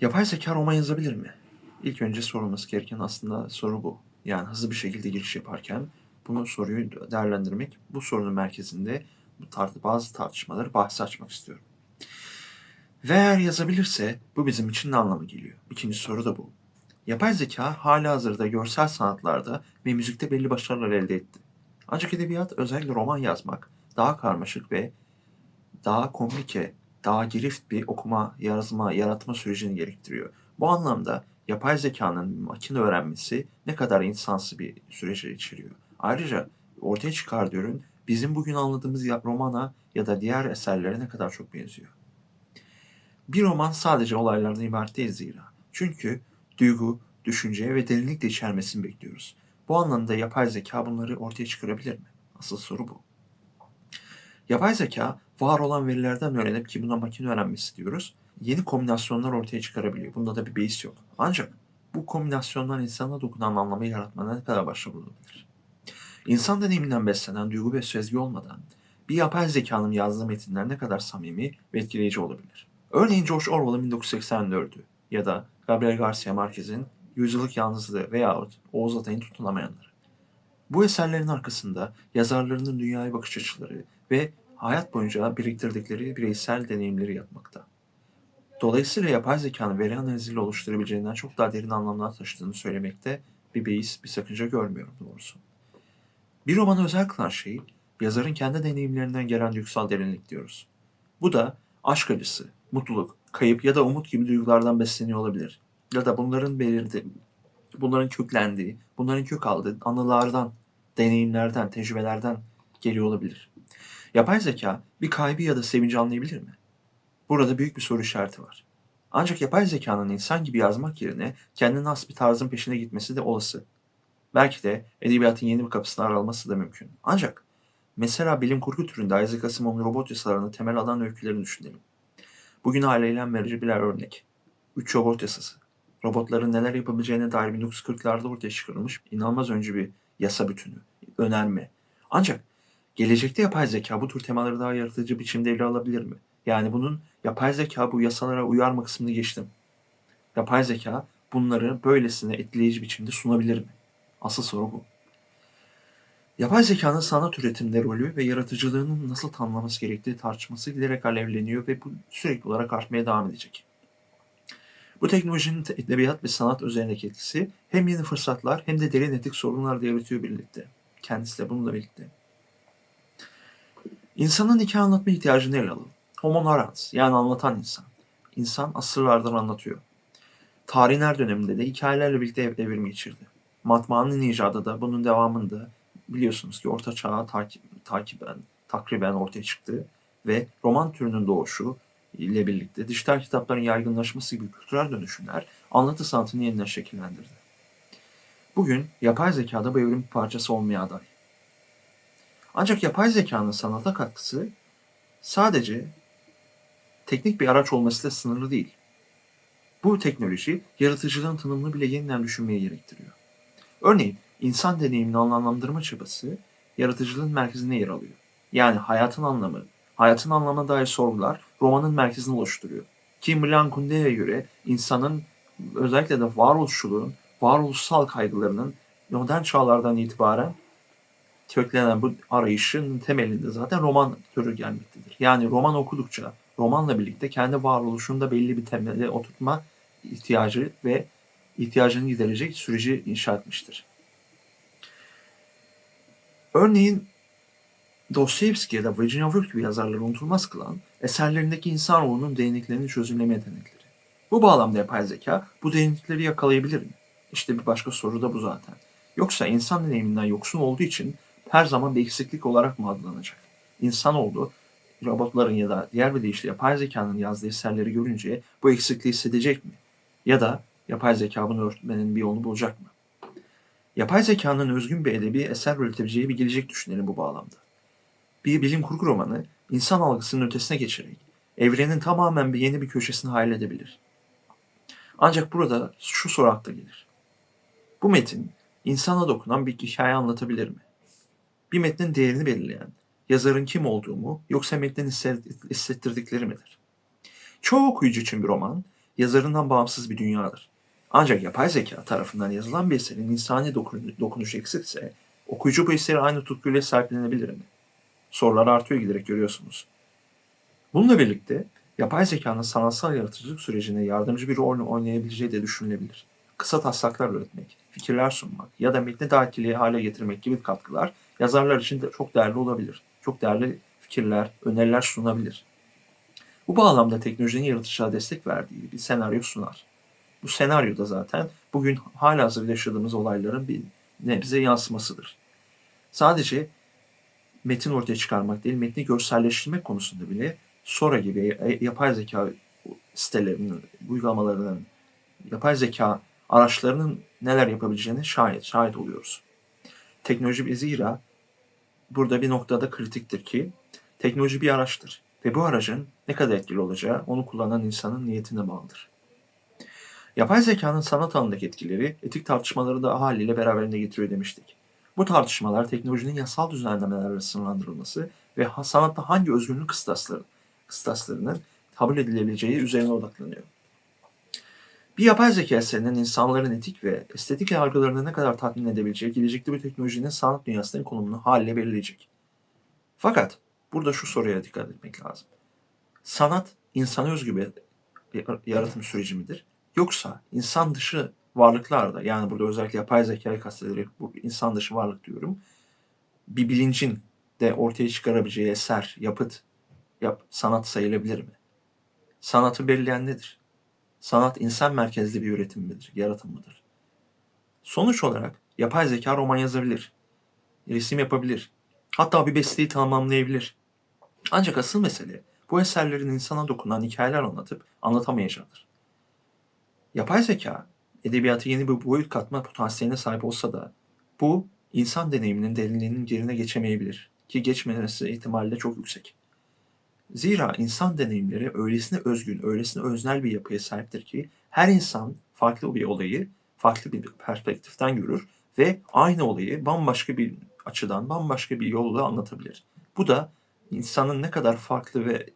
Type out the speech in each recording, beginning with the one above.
Yapay zeka roman yazabilir mi? İlk önce sorulması gereken aslında soru bu. Yani hızlı bir şekilde giriş yaparken bunu soruyu değerlendirmek, bu sorunun merkezinde bu tart bazı tartışmaları bahsi açmak istiyorum. Ve eğer yazabilirse bu bizim için ne anlamı geliyor? İkinci soru da bu. Yapay zeka hala hazırda görsel sanatlarda ve müzikte belli başarılar elde etti. Ancak edebiyat özellikle roman yazmak daha karmaşık ve daha komplike, daha girift bir okuma, yazma, yaratma sürecini gerektiriyor. Bu anlamda yapay zekanın makine öğrenmesi ne kadar insansı bir süreci içeriyor. Ayrıca ortaya çıkardığı ürün bizim bugün anladığımız romana ya da diğer eserlere ne kadar çok benziyor. Bir roman sadece olaylardan ibaret değil zira. Çünkü duygu, düşünce ve derinlik de içermesini bekliyoruz. Bu anlamda yapay zeka bunları ortaya çıkarabilir mi? Asıl soru bu. Yapay zeka var olan verilerden öğrenip ki buna makine öğrenmesi diyoruz. Yeni kombinasyonlar ortaya çıkarabiliyor. Bunda da bir beis yok. Ancak bu kombinasyonlar insana dokunan anlamı yaratmana ne kadar başarılı olabilir? İnsan deneyiminden beslenen duygu ve sezgi olmadan bir yapay zekanın yazdığı metinler ne kadar samimi ve etkileyici olabilir? Örneğin George Orwell'ın 1984'ü ya da Gabriel Garcia Marquez'in Yüzyıllık Yalnızlığı veyahut Oğuz Atay'ın Tutunamayanları. Bu eserlerin arkasında yazarlarının dünyaya bakış açıları ve hayat boyunca biriktirdikleri bireysel deneyimleri yatmakta. Dolayısıyla yapay zekanın veri analiziyle oluşturabileceğinden çok daha derin anlamlar taşıdığını söylemekte bir beis, bir sakınca görmüyorum doğrusu. Bir romanı özel kılan şey, yazarın kendi deneyimlerinden gelen duygusal derinlik diyoruz. Bu da aşk acısı, mutluluk, kayıp ya da umut gibi duygulardan besleniyor olabilir. Ya da bunların belirdi, bunların köklendiği, bunların kök aldığı anılardan, deneyimlerden, tecrübelerden geliyor olabilir. Yapay zeka bir kaybı ya da sevinci anlayabilir mi? Burada büyük bir soru işareti var. Ancak yapay zekanın insan gibi yazmak yerine kendine has bir tarzın peşine gitmesi de olası. Belki de edebiyatın yeni bir kapısını aralaması da mümkün. Ancak mesela bilim kurgu türünde Isaac Asimov'un robot yasalarını temel alan öykülerini düşünelim. Bugün hala ilham verici birer örnek. Üç robot yasası. Robotların neler yapabileceğine dair 1940'larda ortaya çıkarılmış inanılmaz önce bir yasa bütünü, önerme. Ancak gelecekte yapay zeka bu tür temaları daha yaratıcı biçimde ele alabilir mi? Yani bunun yapay zeka bu yasalara uyar mı kısmını geçtim. Yapay zeka bunları böylesine etkileyici biçimde sunabilir mi? Asıl soru bu. Yapay zekanın sanat üretiminde rolü ve yaratıcılığının nasıl tanımlaması gerektiği tartışması giderek alevleniyor ve bu sürekli olarak artmaya devam edecek. Bu teknolojinin te- edebiyat ve sanat üzerindeki etkisi hem yeni fırsatlar hem de derin etik sorunlar da yaratıyor birlikte. Kendisi de bununla birlikte. İnsanın hikaye anlatma ihtiyacını ele alalım. Homo narrans yani anlatan insan. İnsan asırlardan anlatıyor. Tarihin her döneminde de hikayelerle birlikte ev- evrim geçirdi. Matbaanın icadı da bunun devamında biliyorsunuz ki Orta Çağ'a takip, takiben, takriben ortaya çıktı ve roman türünün doğuşu ile birlikte dijital kitapların yaygınlaşması gibi kültürel dönüşümler anlatı sanatını yeniden şekillendirdi. Bugün yapay zekada bu evrim parçası olmaya aday. Ancak yapay zekanın sanata katkısı sadece teknik bir araç olmasıyla sınırlı değil. Bu teknoloji yaratıcılığın tanımını bile yeniden düşünmeye gerektiriyor. Örneğin insan deneyimini anlamlandırma çabası yaratıcılığın merkezine yer alıyor. Yani hayatın anlamı, hayatın anlamına dair sorgular romanın merkezini oluşturuyor. Ki Milan göre insanın özellikle de varoluşçuluğun, varoluşsal kaygılarının modern çağlardan itibaren köklenen bu arayışın temelinde zaten roman türü gelmektedir. Yani roman okudukça romanla birlikte kendi varoluşunda belli bir temele oturtma ihtiyacı ve ihtiyacını giderecek süreci inşa etmiştir. Örneğin Dostoyevski ya da Virginia Woolf gibi yazarları unutulmaz kılan eserlerindeki insanoğlunun derinliklerini çözümleme yetenekleri. Bu bağlamda yapay zeka bu derinlikleri yakalayabilir mi? İşte bir başka soru da bu zaten. Yoksa insan deneyiminden yoksun olduğu için her zaman bir eksiklik olarak mı adlanacak? İnsanoğlu robotların ya da diğer bir deyişle yapay zekanın yazdığı eserleri görünce bu eksikliği hissedecek mi? Ya da yapay zeka bunu örtmenin bir yolunu bulacak mı? Yapay zekanın özgün bir edebi eser üretebileceği bir gelecek düşünelim bu bağlamda. Bir bilim kurgu romanı insan algısının ötesine geçerek evrenin tamamen bir yeni bir köşesini hayal edebilir. Ancak burada şu soru akla gelir. Bu metin insana dokunan bir hikaye anlatabilir mi? Bir metnin değerini belirleyen yazarın kim olduğu mu yoksa metnin hisset- hissettirdikleri midir? Çoğu okuyucu için bir roman yazarından bağımsız bir dünyadır. Ancak yapay zeka tarafından yazılan bir eserin insani dokun- dokunuşu eksikse okuyucu bu eseri aynı tutkuyla sahiplenebilir mi? Sorular artıyor giderek görüyorsunuz. Bununla birlikte yapay zekanın sanatsal yaratıcılık sürecine yardımcı bir rol oynayabileceği de düşünülebilir. Kısa taslaklar üretmek, fikirler sunmak ya da metni daha etkili hale getirmek gibi katkılar yazarlar için de çok değerli olabilir. Çok değerli fikirler, öneriler sunabilir. Bu bağlamda teknolojinin yaratıcılığa destek verdiği bir senaryo sunar. Bu senaryo da zaten bugün hala hazırda yaşadığımız olayların bir nebze yansımasıdır. Sadece metin ortaya çıkarmak değil, metni görselleştirmek konusunda bile Sora gibi yapay zeka sitelerinin, uygulamalarının, yapay zeka araçlarının neler yapabileceğini şahit, şahit oluyoruz. Teknoloji bir zira burada bir noktada kritiktir ki teknoloji bir araçtır ve bu aracın ne kadar etkili olacağı onu kullanan insanın niyetine bağlıdır. Yapay zekanın sanat alanındaki etkileri etik tartışmaları da haliyle beraberinde getiriyor demiştik. Bu tartışmalar teknolojinin yasal düzenlemelerle sınırlandırılması ve sanatta hangi özgürlük kıstasları, kıstaslarının kabul edilebileceği üzerine odaklanıyor. Bir yapay zeka eserinin insanların etik ve estetik yargılarını ne kadar tatmin edebileceği gelecekte bir teknolojinin sanat dünyasının konumunu haliyle belirleyecek. Fakat burada şu soruya dikkat etmek lazım. Sanat insana özgü bir yaratım süreci midir? Yoksa insan dışı varlıklar da yani burada özellikle yapay zekayı kastederek bu insan dışı varlık diyorum. Bir bilincin de ortaya çıkarabileceği eser, yapıt, yap, sanat sayılabilir mi? Sanatı belirleyen nedir? Sanat insan merkezli bir üretim midir, yaratım mıdır? Sonuç olarak yapay zeka roman yazabilir, resim yapabilir, hatta bir besteyi tamamlayabilir. Ancak asıl mesele bu eserlerin insana dokunan hikayeler anlatıp anlatamayacağıdır. Yapay zeka edebiyata yeni bir boyut katma potansiyeline sahip olsa da bu insan deneyiminin derinliğinin yerine geçemeyebilir ki geçmemesi ihtimali de çok yüksek. Zira insan deneyimleri öylesine özgün, öylesine öznel bir yapıya sahiptir ki her insan farklı bir olayı farklı bir perspektiften görür ve aynı olayı bambaşka bir açıdan, bambaşka bir yolla anlatabilir. Bu da insanın ne kadar farklı ve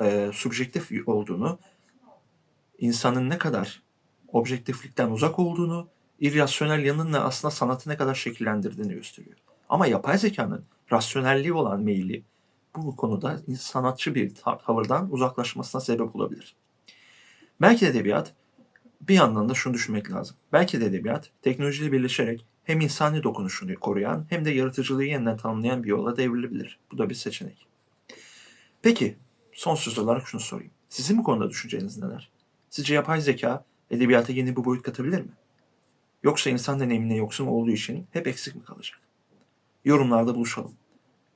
e, subjektif olduğunu, insanın ne kadar objektiflikten uzak olduğunu, irrasyonel yanınla aslında sanatı ne kadar şekillendirdiğini gösteriyor. Ama yapay zekanın rasyonelliği olan meyili bu konuda sanatçı bir tavırdan uzaklaşmasına sebep olabilir. Belki de edebiyat bir yandan da şunu düşünmek lazım. Belki de edebiyat teknolojiyle birleşerek hem insani dokunuşunu koruyan hem de yaratıcılığı yeniden tanımlayan bir yola devrilebilir. Bu da bir seçenek. Peki son söz olarak şunu sorayım. Sizin bu konuda düşünceniz neler? Sizce yapay zeka edebiyata yeni bir boyut katabilir mi? Yoksa insan deneyimine yoksun olduğu için hep eksik mi kalacak? Yorumlarda buluşalım.